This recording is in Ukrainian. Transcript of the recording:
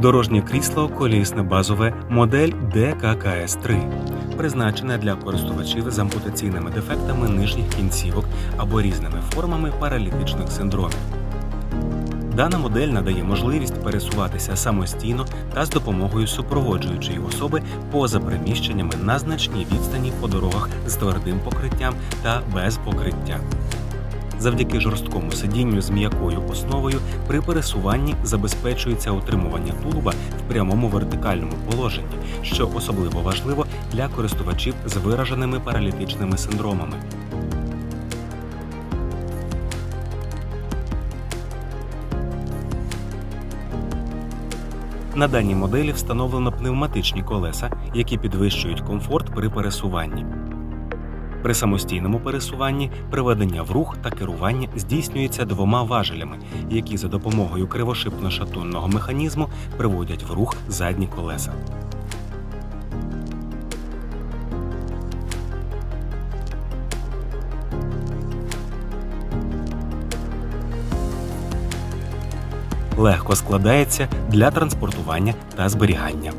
Дорожнє крісло колісне базове модель ДККС-3, призначене для користувачів з ампутаційними дефектами нижніх кінцівок або різними формами паралітичних синдромів. Дана модель надає можливість пересуватися самостійно та з допомогою супроводжуючої особи поза приміщеннями на значній відстані по дорогах з твердим покриттям та без покриття. Завдяки жорсткому сидінню з м'якою основою при пересуванні забезпечується утримування тулуба в прямому вертикальному положенні, що особливо важливо для користувачів з вираженими паралітичними синдромами. На даній моделі встановлено пневматичні колеса, які підвищують комфорт при пересуванні. При самостійному пересуванні приведення в рух та керування здійснюється двома важелями, які за допомогою кривошипно-шатунного механізму приводять в рух задні колеса. Легко складається для транспортування та зберігання.